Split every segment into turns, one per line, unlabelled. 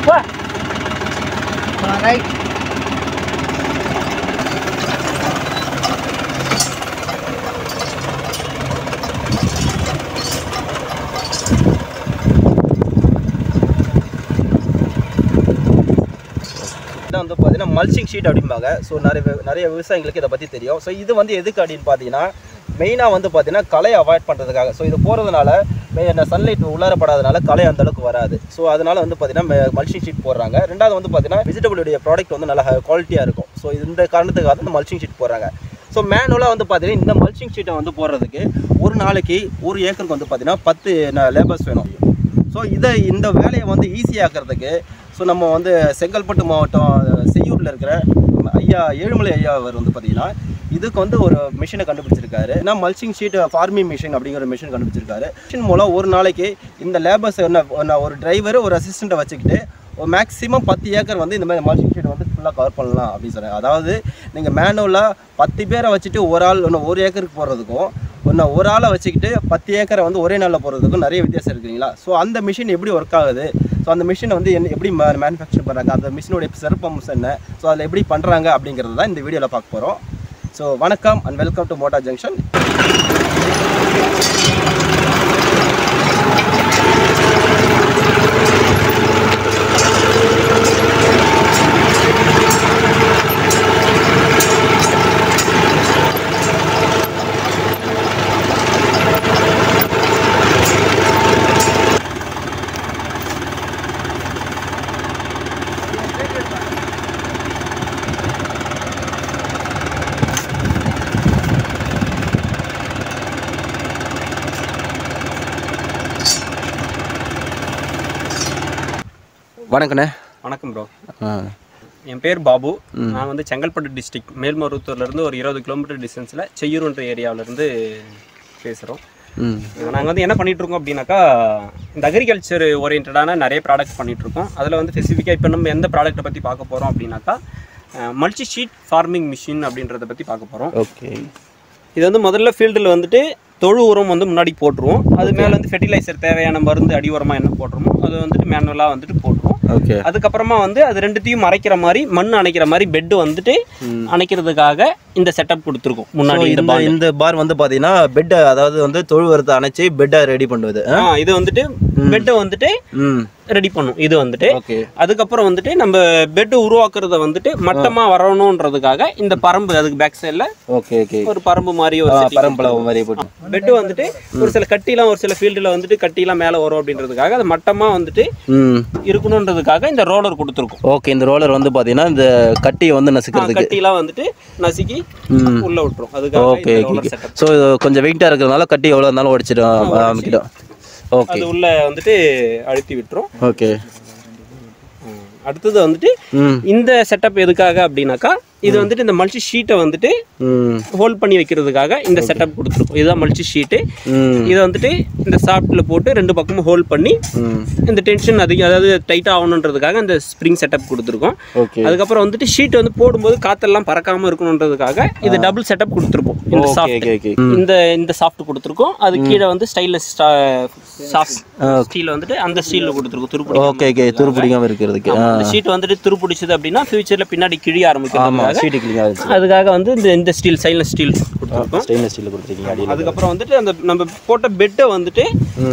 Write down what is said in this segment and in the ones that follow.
அப்பா ரைட்
இதான் வந்து பார்த்தீங்கன்னா மல்ச்சிங் ஷீட் அப்படிம்பாங்க. ஸோ நிறைய நிறைய விவசாயிகளுக்கு இதை பற்றி தெரியும். ஸோ இது வந்து எதுக்கு அப்படின்னு பார்த்தீங்கன்னா மெயினாக வந்து பார்த்தீங்கன்னா கலையை அவாய்ட் பண்ணுறதுக்காக ஸோ இது போகிறதுனால சன்லைட் உள்ளாரப்படாதனால களை அந்தளவுக்கு வராது. ஸோ அதனால வந்து பார்த்தீங்கன்னா மல்ச்சிங் ஷீட் போடுறாங்க. ரெண்டாவது வந்து பார்த்தீங்கன்னா வெஜிடபிளுடைய ப்ராடக்ட் வந்து நல்லா குவாலிட்டியாக இருக்கும். ஸோ இந்த காரணத்துக்காக இந்த மல்ச்சிங் ஷீட் போடுறாங்க. ஸோ மேனுவலாக வந்து பார்த்தீங்கன்னா இந்த மல்ச்சிங் ஷீட்டை வந்து போடுறதுக்கு ஒரு நாளைக்கு ஒரு ஏக்கருக்கு வந்து பார்த்தீங்கன்னா பத்து லேபர்ஸ் வேணும். ஸோ இதை இந்த வேலையை வந்து ஈஸியாக்கிறதுக்கு ஸோ நம்ம வந்து செங்கல்பட்டு மாவட்டம் செய்யூரில் இருக்கிற ஐயா ஏழுமலை ஐயா அவர் வந்து பார்த்தீங்கன்னா இதுக்கு வந்து ஒரு மிஷினை கண்டுபிடிச்சிருக்காரு. ஏன்னா மல்ச்சிங் ஷீட் ஃபார்மிங் மிஷின் அப்படிங்கிற மிஷின் கண்டுபிடிச்சிருக்காரு. மிஷின் மூலம் ஒரு நாளைக்கு இந்த லேபர்ஸ் என்ன ஒரு டிரைவர் ஒரு அசிஸ்டண்ட்டை வச்சுக்கிட்டு ஒரு மேக்ஸிமம் பத்து ஏக்கர் வந்து இந்த மாதிரி மல்ச்சிங் ஷீட் வந்து ஃபுல்லாக கவர் பண்ணலாம் அப்படின்னு சொல்கிறேன் அதாவது நீங்கள் மேனுவலாக பத்து பேரை வச்சுட்டு ஒரு ஆள் ஒன்று ஒரு ஏக்கருக்கு போடுறதுக்கும் ஒன்று ஒரு ஆளை வச்சுக்கிட்டு பத்து ஏக்கரை வந்து ஒரே நாளில் போடுறதுக்கும் நிறைய வித்தியாசம் இருக்குங்களா ஸோ அந்த மிஷின் எப்படி ஒர்க் ஆகுது? ஸோ அந்த மிஷினை வந்து என்ன எப்படி மேனுஃபேக்சர் பண்ணுறாங்க அந்த மிஷினுடைய சிறப்பம்சம் என்ன? ஸோ அதில் எப்படி பண்ணுறாங்க அப்படிங்கிறது தான் இந்த வீடியோவில் பார்க்க போகிறோம் ஸோ வணக்கம் அண்ட் வெல்கம் டு மோட்டா ஜங்ஷன் வணக்கண்ணே.
வணக்கம் ப்ரோ என் பேர் பாபு. நான் வந்து செங்கல்பட்டு டிஸ்ட்ரிக்ட் மேல்மருவத்தூர்லேருந்து ஒரு இருபது கிலோமீட்டர் டிஸ்டன்ஸில் செய்யூர்ன்ற ஏரியாவிலேருந்து பேசுகிறோம் நாங்கள் வந்து என்ன பண்ணிட்டு இருக்கோம் அப்படின்னாக்கா இந்த அக்ரிகல்ச்சர் ஓரியன்டான நிறைய ப்ராடக்ட் பண்ணிட்டு இருக்கோம். அதில் வந்து ஸ்பெசிஃபிக்காக இப்போ நம்ம எந்த ப்ராடக்ட்டை பற்றி பார்க்க போகிறோம் அப்படின்னாக்கா மல்டி ஷீட் ஃபார்மிங் மிஷின் அப்படின்றத பற்றி பார்க்க போகிறோம்
ஓகே.
இது வந்து முதல்ல ஃபீல்டில் வந்துட்டு தொழு உரம் வந்து முன்னாடி போட்டுருவோம். அது மேலே வந்து ஃபெர்டிலைசர் தேவையான மருந்து அடி உரமாக என்ன போட்டுருமோ அது வந்துட்டு மேனுவலாக வந்துட்டு போட்டுருவோம்.
ஓகே
அதுக்கப்புறமா வந்து அது ரெண்டுத்தையும் மறைக்கிற மாதிரி மண் அணைக்கிற மாதிரி பெட் வந்துட்டு அணைக்கிறதுக்காக இந்த செட்டப் கொடுத்துருக்கோம். முன்னாடி இந்த
இந்த பார் வந்து பார்த்தீங்கன்னா பெட்டை அதாவது வந்து தொழுவரத்தை அணைச்சி பெட்டை ரெடி பண்ணுவது?
இது வந்துட்டு பெட்டை வந்துட்டு ரெடி பண்ணும். இது வந்துட்டு. அதுக்கப்புறம் வந்துட்டு நம்ம பெட் உருவாக்குறத வந்துட்டு மட்டமா வரணுன்றதுக்காக இந்த பரம்பு அதுக்கு பேக் சைடில்
ஓகே ஓகே.
ஒரு பரம்பு மாதிரி ஒரு
பரம்பளவு மாதிரி போட்டு.
பெட் வந்துட்டு ஒரு சில கட்டிலாம் ஒரு சில ஃபீல்டில் வந்துட்டு கட்டிலாம் மேலே வரும் அப்படின்றதுக்காக அது மட்டமாக வந்துட்டு
ம்.
இருக்கணுன்றதுக்காக இந்த ரோலர் கொடுத்துருக்கோம்.
ஓகே இந்த ரோலர் வந்து பார்த்தீங்கன்னா இந்த கட்டியை வந்து நசுக்கிறதுக்கு.
கட்டிலாம் வந்துட்டு நசுக்கி. உள்ள விட்டுரும். அதுக்காக
ஓகே ஓகே. ஸோ கொஞ்சம் வெயிட்டாக இருக்கிறதுனால கட்டி எவ்வளோ இருந்தாலும் உடச்சிடும். ஆரம்பிக்கிடும்.
அது உள்ள வந்துட்டு அழுத்தி விட்டுரும்.
ஓகே
அடுத்தது வந்துட்டு இந்த செட்டப் எதுக்காக அப்படின்னாக்கா இது வந்துட்டு இந்த மல்டி ஷீட்டை வந்துட்டு ஹோல்ட் பண்ணி வைக்கிறதுக்காக இந்த செட்டப் கொடுத்துருக்கோம். இதுதான் மல்டி ஷீட்டு இதை வந்துட்டு இந்த சாஃப்ட்டில் போட்டு ரெண்டு பக்கமும் ஹோல்ட் பண்ணி இந்த டென்ஷன் அதிகம் அதாவது டைட்டாக ஆகணுன்றதுக்காக இந்த ஸ்ப்ரிங் செட்டப் கொடுத்துருக்கோம். அதுக்கப்புறம் வந்துட்டு ஷீட் வந்து போடும்போது காத்தெல்லாம் பறக்காம இருக்கணுன்றதுக்காக இது டபுள் செட்டப் கொடுத்துருப்போம் இந்த சாஃப்ட் இந்த இந்த சாஃப்ட் கொடுத்துருக்கோம். அது கீழே வந்து ஸ்டைலஸ் சாஃப்ட் ஸ்டீல் வந்துட்டு அந்த ஸ்டீலில் கொடுத்துருக்கோம் துருப்பிடி
ஓகே ஓகே துரு பிடிக்காம இருக்கிறதுக்கு.
ஷீட் வந்துட்டு துருப்பிடிச்சது அப்படின்னா ஃபியூச்சரில் பின்னாடி கிழிய
ஆமாம் சீட்டு
அதுக்காக வந்து இந்த இந்த ஸ்டீல் சைலன்ஸ் ஸ்டீல் கொடுத்துருக்கோம்.
ஸ்டெயின்லெஸ் ஸ்டீலில் கொடுத்துருக்கீங்க
அதுக்கப்புறம் வந்துட்டு அந்த நம்ம போட்ட பெட்டை வந்துட்டு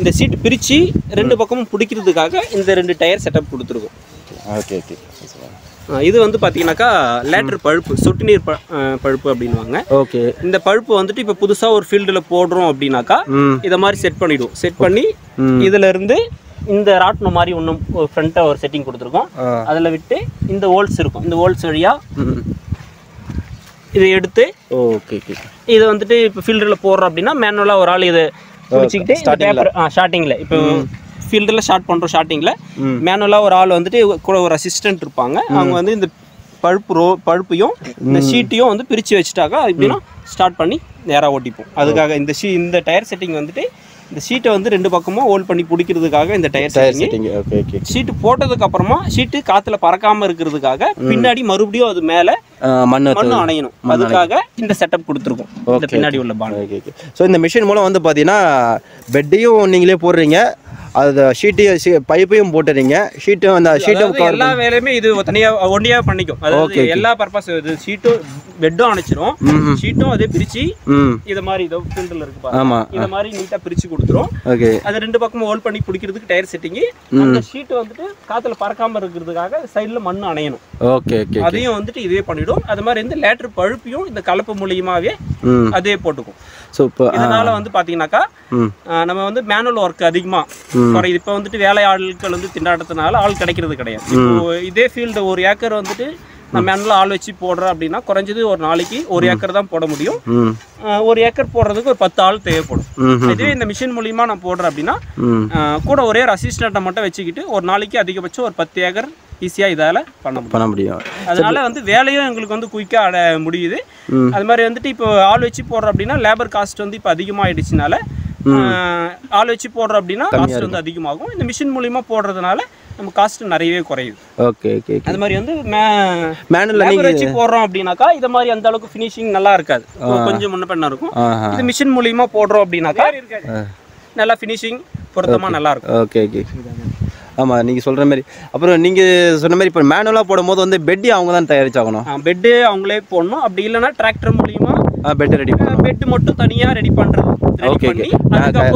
இந்த சீட் பிரித்து ரெண்டு பக்கமும் பிடிக்கிறதுக்காக இந்த ரெண்டு டயர் செட்டப் கொடுத்துருக்கோம்.
Okay okay.
இது வந்து பார்த்தீங்கன்னாக்கா லேட்டர் பழுப்பு சொட்டு நீர் பழுப்பு அப்படின்வாங்க
ஓகே.
இந்த பழுப்பு வந்துட்டு இப்போ புதுசாக ஒரு ஃபீல்டில் போடுறோம் அப்படின்னாக்கா இதை மாதிரி செட் பண்ணிவிடுவோம் செட் பண்ணி
ம்.
இதுல இருந்து இந்த ராட்னம் மாதிரி ஒன்றும் ஒரு ஃப்ரண்ட்டாக ஒரு செட்டிங் கொடுத்துருக்கோம். அதில் விட்டு இந்த ஹோல்ஸ் இருக்கும். இந்த ஹோல்ஸ் வழியாக இதை எடுத்து
ஓகே ஓகே.
இதை வந்துட்டு இப்போ ஃபீல்டில் போடுறோம் அப்படின்னா மேனுவலாக ஒரு ஆள் இதை பிடிச்சிக்கிட்டு ஸ்டார்டிங்கில் இப்போ ஃபீல்டில் ஷார்ட் பண்ணுறோம் ஸ்டார்டிங்கில் மேனுவலாக ஒரு ஆள் வந்துட்டு கூட ஒரு அசிஸ்டன்ட் இருப்பாங்க. அவங்க வந்து இந்த பழுப்பு ரோ பழுப்பையும் இந்த ஷீட்டையும் வந்து பிரித்து வச்சுட்டாக்கா எப்படின்னா ஸ்டார்ட் பண்ணி நேராக ஓட்டிப்போம். அதுக்காக இந்த ஷீ இந்த டயர் செட்டிங் வந்துட்டு இந்த ஷீட்டை வந்து ரெண்டு பக்கமும் ஹோல்ட் பண்ணி பிடிக்கிறதுக்காக இந்த டயர் செட்டிங் ஷீட்டு போட்டதுக்கு அப்புறமா ஷீட்டு காத்துல பறக்காம இருக்கிறதுக்காக பின்னாடி மறுபடியும் அது மேல
மண்
மண்ணு அணையணும். அதுக்காக இந்த செட்டப் கொடுத்துருக்கோம். இந்த. பின்னாடி உள்ள
ஓகே ஸோ இந்த மிஷின் மூலம் வந்து பார்த்தீங்கன்னா பெட்டையும் நீங்களே போடுறீங்க. அது ஷீட்டு பைப்பையும் போட்டுறீங்க. ஷீட்டும் அந்த ஷீட்டும்
எல்லா வேலையுமே இது தனியா ஒண்டியா பண்ணிக்கும். அதாவது எல்லா பர்பஸ் இது ஷீட்டும் பெட்டும் அணைச்சிரும். ஷீட்டும் அதே பிரிச்சு இது மாதிரி இதோ ஃபில்டர்ல இருக்கு பாருங்க. இந்த மாதிரி நீட்டா பிரிச்சு கொடுத்துரும்.
ஓகே.
அது ரெண்டு பக்கமும் ஹோல்ட் பண்ணி பிடிக்கிறதுக்கு டயர் செட்டிங் அந்த ஷீட் வந்துட்டு காத்துல பறக்காம இருக்கிறதுக்காக சைடுல மண் அணையணும்.
ஓகே ஓகே
அதையும் வந்துட்டு இதே பண்ணிடும். அது மாதிரி வந்து லேட்டர் பழுப்பையும் இந்த கலப்பு மூலியமாவே அதே போட்டுக்கும்.
ஸோ இப்போ
இதனால வந்து ஆஹ் நம்ம வந்து மேனுவல் ஒர்க் அதிகமா குறையுது இப்போ வந்துட்டு வேலை ஆட்கள் வந்து திண்டாட்டத்தினால ஆள் கிடைக்கிறது கிடையாது. இப்போ இதே ஃபீல்டு ஒரு ஏக்கர் வந்துட்டு நான் மேனுவலாக ஆள் வச்சு போடுறேன் அப்படின்னா குறைஞ்சது ஒரு நாளைக்கு ஒரு ஏக்கர் தான் போட முடியும். ஒரு ஏக்கர் போடுறதுக்கு ஒரு பத்து ஆள் தேவைப்படும். இதுவே இந்த மிஷின் மூலியமா நான் போடுறேன் அப்படின்னா கூட ஒரே ஒரு அசிஸ்டண்ட்டை மட்டும் வச்சுக்கிட்டு ஒரு நாளைக்கு அதிகபட்சம் ஒரு பத்து ஏக்கர் ஈஸியாக இதால் பண்ண
பண்ண முடியும்.
அதனால வந்து வேலையும் எங்களுக்கு வந்து குயிக்காக முடியுது. அது மாதிரி வந்துட்டு இப்போ ஆள் வச்சு போடுறோம் அப்படின்னா லேபர் காஸ்ட் வந்து இப்போ அதிகமாகிடுச்சுனால ஆள் வச்சு போடுறோம் அப்படின்னா காஸ்ட் வந்து அதிகமாகும். இந்த மிஷின் மூலியமா போடுறதுனால நம்ம காஸ்ட் நிறையவே குறையுது.
ஓகே ஓகே
அது மாதிரி வந்து
மேனுவலில்
லேபர் வச்சு போடுறோம் அப்படின்னாக்கா இது மாதிரி அந்த அளவுக்கு ஃபினிஷிங் நல்லா இருக்காது. கொஞ்சம் முன்ன பின்ன இருக்கும். இது மிஷின் மூலியமா போடுறோம் அப்படின்னாக்கா நல்லா ஃபினிஷிங் பொருத்தமா நல்லா இருக்கும்.
ஓகே ஓகே ஆமாம் நீங்கள் சொல்கிற மாதிரி. அப்புறம் நீங்கள் சொன்ன மாதிரி இப்போ மேனுவலாக போடும்போது வந்து பெட்டி அவங்க தான் தயாரிச்சாகணும்.
பெட்டு அவங்களே போடணும். அப்படி இல்லைன்னா டிராக்டர் மூலியமா
பெட் ரெடி
பெட் மட்டும் தனியா ரெடி பண்றது. ரெடி
ஓகே ஓகே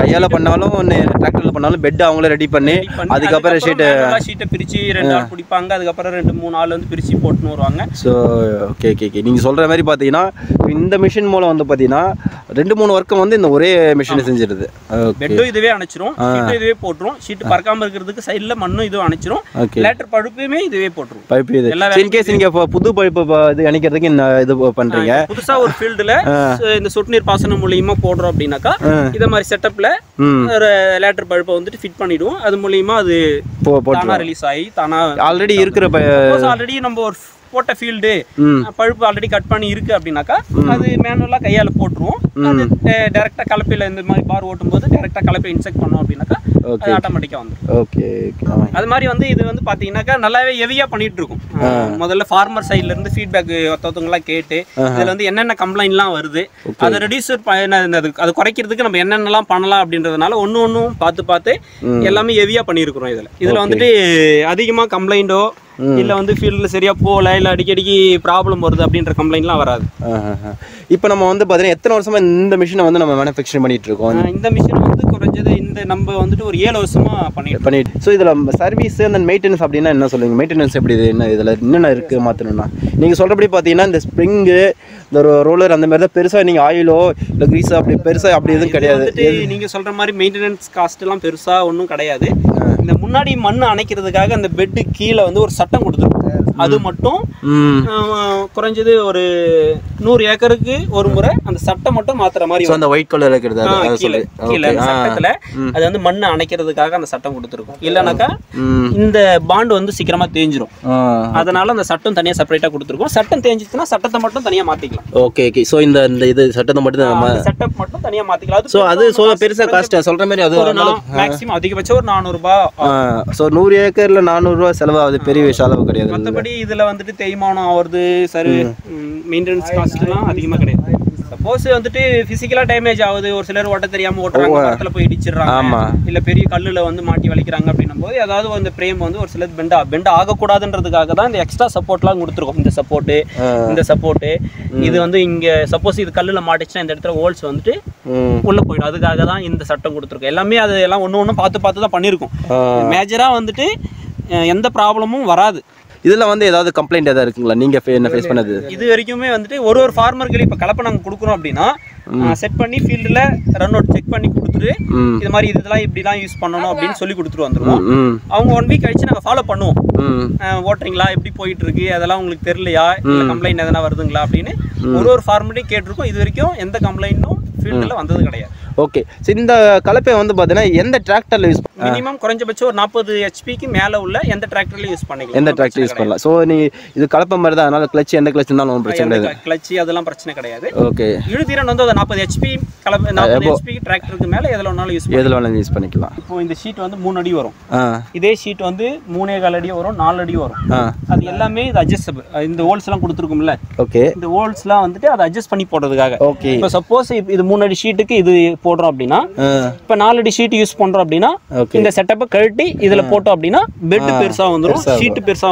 கையால் பண்ணாலும் டிராக்டரில் பண்ணாலும் பெட் அவங்களே ரெடி பண்ணி அதுக்கப்புறம் ஷீட்டு
ஷீட்டை பிரிச்சு ரெண்டு ஆள் பிடிப்பாங்க அதுக்கப்புறம் ரெண்டு மூணு ஆள் வந்து பிரிச்சு போட்டுன்னு வருவாங்க.
ஸோ ஓகே ஓகே ஓகே நீங்கள் சொல்கிற மாதிரி பார்த்தீங்கன்னா இந்த மிஷின் மூலம் வந்து பார்த்தீங்கன்னா ரெண்டு மூணு ஒர்க்கை வந்து இந்த ஒரே மிஷினை செஞ்சிருது.
பெட்டும் இதுவே அணைச்சிரும் இதுவே போட்டுரும். ஷீட் பறக்காம இருக்கிறதுக்கு சைடுல மண்ணும் இதுவும் அணைச்சிரும். லேட்டர் பழுப்பையுமே இதுவே போட்டுரும்.
பைப் இது. இன்கேஸ் நீங்கள் இப்போ புது பைப்பு இது இணைக்கிறதுக்கு இந்த இது பண்ணுறீங்க
புதுசா ஒரு ஃபீல்டுல இந்த சொட்டு நீர் பாசனம் மூலியமா போடுறோம் அப்படின்னாக்கா இத மாதிரி செட்டப்ல ஒரு லேட்டர் பழுப்பை வந்துட்டு ஃபிட் பண்ணிடுவோம். அது மூலியமா அது
போ போட்டு
தானா ரிலீஸ் ஆகி தானா
ஆல்ரெடி இருக்கிற
ஆல்ரெடி நம்ம ஒரு போட்ட ஃபீல்டு பழுப்பு ஆல்ரெடி கட் பண்ணி இருக்கு அப்படின்னாக்கா அது மேனுவலாக கையால போட்டுருவோம். அது டேரெக்டாக கலப்பையில் இந்த மாதிரி பார் ஓட்டும்போது டேரெக்டாக கலப்பை இன்செக்ட் பண்ணோம் அப்படின்னாக்கா அது ஆட்டோமேட்டிக்காக வந்துடும்
ஓகே
அது மாதிரி வந்து இது வந்து பார்த்தீங்கன்னாக்கா நல்லாவே ஹெவியாக பண்ணிட்டு இருக்கும் முதல்ல ஃபார்மர் சைட்ல இருந்து ஃபீட்பேக் ஒருத்தவங்களாம் கேட்டு இதில் வந்து என்னென்ன கம்ப்ளைண்ட்லாம் வருது அதை ரெடியூசர் அது அது குறைக்கிறதுக்கு நம்ம என்னென்னலாம் பண்ணலாம் அப்படின்றதுனால ஒன்று ஒன்றும் பார்த்து பார்த்து எல்லாமே ஹெவியாக பண்ணியிருக்கிறோம் இதில். இதில் வந்துட்டு அதிகமாக கம்ப்ளைண்ட்டோ இல்லை வந்து ஃபீல்டில் சரியாக போகல இல்லை அடிக்கடிக்கு ப்ராப்ளம் வருது அப்படின்ற கம்ப்ளைண்ட்லாம் வராது.
இப்போ நம்ம வந்து பார்த்தீங்கன்னா எத்தனை வருஷமா இந்த மிஷினை வந்து நம்ம மேனுஃபேக்சரிங் பண்ணிட்டு இருக்கோம்
இந்த மிஷின் வந்து குறைஞ்சது இந்த நம்ம வந்துட்டு ஒரு ஏழு வருஷமா பண்ணிட்டு
பண்ணிட்டு ஸோ இதில் சர்வீஸ் அந்த மெயின்டெனன்ஸ் அப்படின்னா என்ன சொல்லுவீங்க? மெயின்டெனன்ஸ் எப்படி இது? என்ன இதில் என்னென்ன இருக்குது மாற்றணும்னா நீங்கள் சொல்கிறபடி பார்த்தீங்கன்னா இந்த ஸ்ப்ரிங்கு இந்த ரோலர் அந்த மாதிரி தான் பெருசாக நீங்கள் ஆயிலோ இல்லை க்ரீஸோ அப்படி பெருசாக அப்படி எதுவும் கிடையாது.
வந்துட்டு நீங்க சொல்ற மாதிரி மெயின்டெனன்ஸ் காஸ்ட் எல்லாம் பெருசா ஒன்றும் கிடையாது. இந்த முன்னாடி மண் அணைக்கிறதுக்காக அந்த பெட்டு கீழே வந்து ஒரு சட்டம் கொடுத்துருக்கும் அது மட்டும் குறைஞ்சது ஒரு நூறு ஏக்கருக்கு ஒரு முறை அந்த சட்டம் மட்டும் மாத்துற மாதிரி
அந்த ஒயிட் கலர் இருக்கிறது?
கீழே கீழே சட்டத்துல அது வந்து மண்ணை அணைக்கிறதுக்காக அந்த சட்டம் கொடுத்துருக்கும். இல்லைனாக்கா இந்த பாண்ட் வந்து சீக்கிரமா தேஞ்சிரும். அதனால அந்த சட்டம் தனியா செப்பரேட்டா கொடுத்துருக்கோம். சட்டம் தேஞ்சிச்சுன்னா சட்டத்தை மட்டும் தனியா மாத்திக்கலாம்.
Okay okay. ஸோ இந்த இந்த இது சட்டத்தை மட்டும் நம்ம
செட்டப் மட்டும் தனியா மாத்திக்கலாம்.
ஸோ அது ஸோ பெருசாக காஸ்ட் சொல்கிற மாதிரி அது
ஒரு மேக்ஸிமம் அதிகபட்சம் ஒரு நானூறு ரூபாய்
ஸோ நூறு ஏக்கரில் நானூறுரூவா செலவாகுது. பெரிய செலவு கிடையாது.
மற்றபடி இதுல வந்துட்டு தேய்மானம் ஆகுறது சரி மெயின்டெனன்ஸ் காஸ்ட்லாம் அதிகமா கிடையாது. சப்போஸ் வந்துட்டு பிசிக்கலா டேமேஜ் ஆகுது ஒரு சிலர் ஓட்ட தெரியாம ஓட்டுறாங்க மரத்துல போய் இடிச்சிடுறாங்க. இல்ல பெரிய கல்லுல வந்து மாட்டி வலிக்கிறாங்க அப்படின்னும் போது ஏதாவது அந்த பிரேம் வந்து ஒரு சிலர் பெண்ட் பெண்ட் ஆகக்கூடாதுன்றதுக்காக தான் இந்த எக்ஸ்ட்ரா சப்போர்ட்லாம் கொடுத்துருக்கோம். இந்த சப்போர்ட்டு இந்த சப்போர்ட்டு இது வந்து இங்க சப்போஸ் இது கல்லுல மாட்டிச்சுன்னா இந்த இடத்துல ஹோல்ஸ் வந்துட்டு உள்ள போயிடும். அதுக்காக தான் இந்த சட்டம் கொடுத்துருக்கோம். எல்லாமே அது எல்லாம் ஒன்று ஒன்று பார்த்து பார்த்து தான் பண்ணியிருக்கோம். மேஜரா வந்துட்டு எந்த ப்ராப்ளமும் வராது.
இதில் வந்து ஏதாவது கம்ப்ளைண்ட் ஏதாவது இருக்குங்களா? நீங்கள் என்ன ஃபேஸ் பண்ணது?
இது வரைக்குமே வந்துட்டு ஒரு ஒரு ஃபார்மருக்கு இப்போ கலப்பை நாங்கள் கொடுக்குறோம் அப்படின்னா செட் பண்ணி ஃபீல்டில் ரன் அவுட் செக் பண்ணி கொடுத்துட்டு இது மாதிரி இதெல்லாம் இப்படிலாம் யூஸ் பண்ணணும் அப்படின்னு சொல்லி கொடுத்துட்டு வந்துருவோம் அவங்க ஒன் வீக் கழிச்சு நாங்கள் ஃபாலோ பண்ணுவோம். ஓட்டுறீங்களா? எப்படி போயிட்டு இருக்கு? அதெல்லாம் உங்களுக்கு தெரியலையா? இல்லை கம்ப்ளைண்ட் எதனா வருதுங்களா அப்படின்னு ஒரு ஒரு ஃபார்மட்டையும் கேட்டிருக்கோம். இது வரைக்கும் எந்த கம்ப்ளைண்ட்டும் ஃபீல்டில் வந்தது கிடையாது.
ஓகே ஸோ இந்த கலப்பை வந்து பார்த்தீங்கன்னா எந்த டிராக்டரில் யூஸ்
மினிமம் குறைஞ்சபட்சம் ஒரு நாற்பது ஹெச்பிக்கு மேலே உள்ள எந்த டிராக்டர்லையும் யூஸ் பண்ணிக்கலாம்.
எந்த டிராக்டர் யூஸ் பண்ணலாம். ஸோ நீ இது கலப்பை மாதிரி தான் அதனால கிளச் எந்த கிளச் இருந்தாலும் ஒன்றும் பிரச்சனை கிடையாது.
கிளச்சி அதெல்லாம் பிரச்சனை கிடையாது.
ஓகே
இழுதிறன் வந்து அது நாற்பது ஹெச்பி கலப்பு நாற்பது ஹெச்பி டிராக்டருக்கு மேலே எதில் வேணாலும் யூஸ்
எதில் வேணாலும் யூஸ் பண்ணிக்கலாம்.
இப்போ இந்த ஷீட் வந்து மூணு அடி வரும். இதே ஷீட் வந்து மூணே கால் அடி வரும் நாலு அடி வரும். அது எல்லாமே இது அட்ஜஸ்டபிள் இந்த ஹோல்ஸ் எல்லாம் கொடுத்துருக்கும்ல.
ஓகே
இந்த ஹோல்ஸ்லாம் வந்துட்டு அதை அட்ஜஸ்ட் பண்ணி போடுறதுக்காக.
ஓகே
இப்போ சப்போஸ் இது மூணு அடி ஷீட்டுக்கு இது போடுறோம் அப்படின்னா இப்போ நாலடி ஷீட் யூஸ் பண்றோம் அப்படின்னா இந்த செட்டப்பை கழட்டி இதுல போட்டோம் அப்படின்னா பெட் பெருசா வந்துரும் ஷீட் பெருசா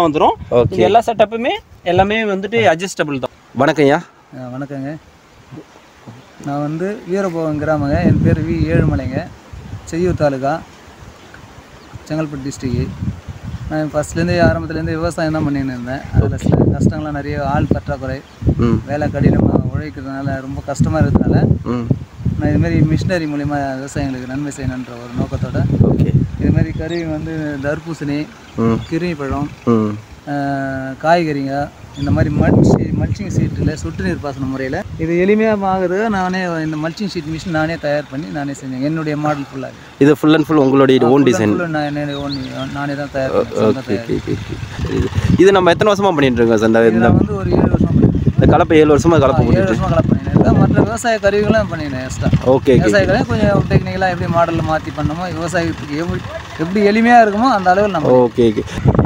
இது எல்லா செட்டப்புமே எல்லாமே வந்துட்டு அட்ஜஸ்டபிள் தான்.
வணக்கம்யா
வணக்கங்க. நான் வந்து வீரபோகம் கிராமங்க. என் பேர் வி ஏழுமலைங்க. செய்யூர் தாலுகா செங்கல்பட்டு டிஸ்ட்ரிக்கு நான் ஃபஸ்ட்லேருந்தே ஆரம்பத்துலேருந்து விவசாயம் தான் பண்ணின்னு இருந்தேன். அதில் சில கஷ்டங்கள்லாம் நிறைய ஆள் பற்றாக்குறை வேலை கடினமாக உழைக்கிறதுனால ரொம்ப கஷ்டமாக இருக்கிறதுனால நான் இதுமாரி மிஷினரி மூலிமா விவசாயிகளுக்கு நன்மை செய்யணுன்ற ஒரு நோக்கத்தோட
ஓகே
இதுமாரி கருவி வந்து தர்பூசணி
ம்.
கிருமி பழம்
ம்.
ஆஹ் காய்கறிங்க இந்த மாதிரி மல்ச்சி மல்ச்சிங் ஷீட்டில் சொட்டு நீர் பாசன முறையில் இது எளிமையாக ஆகுது நானே இந்த மல்ச்சிங் ஷீட் மிஷின் நானே தயார் பண்ணி நானே செஞ்சேன். என்னுடைய மாடல் ஃபுல்லாக
இது. ஃபுல் அண்ட் ஃபுல் உங்களுடைய ஓன் டிசைன்
நான் own நானே தான் தயார்
இது இது நம்ம எத்தனை வருஷமா பண்ணிட்டு இருக்கோம் சார்? இந்த
இது வந்து ஒரு ஏழு வருஷம்.
இந்த கலப்பை ஏழு வருஷமா கலப்பை
ஏழு வருஷமாக கலப்பு. மற்ற விவசாய கருவிகளும் பண்ணினேன் எக்ஸ்ட்ரா
ஓகே
விவசாயிகளே கொஞ்சம் டெக்னிக்கலாக எப்படி மாடலில் மாற்றி பண்ணணுமோ விவசாயத்துக்கு எப்படி எப்படி எளிமையாக இருக்குமோ அந்த அளவில் நம்ம
ஓகே ஓகே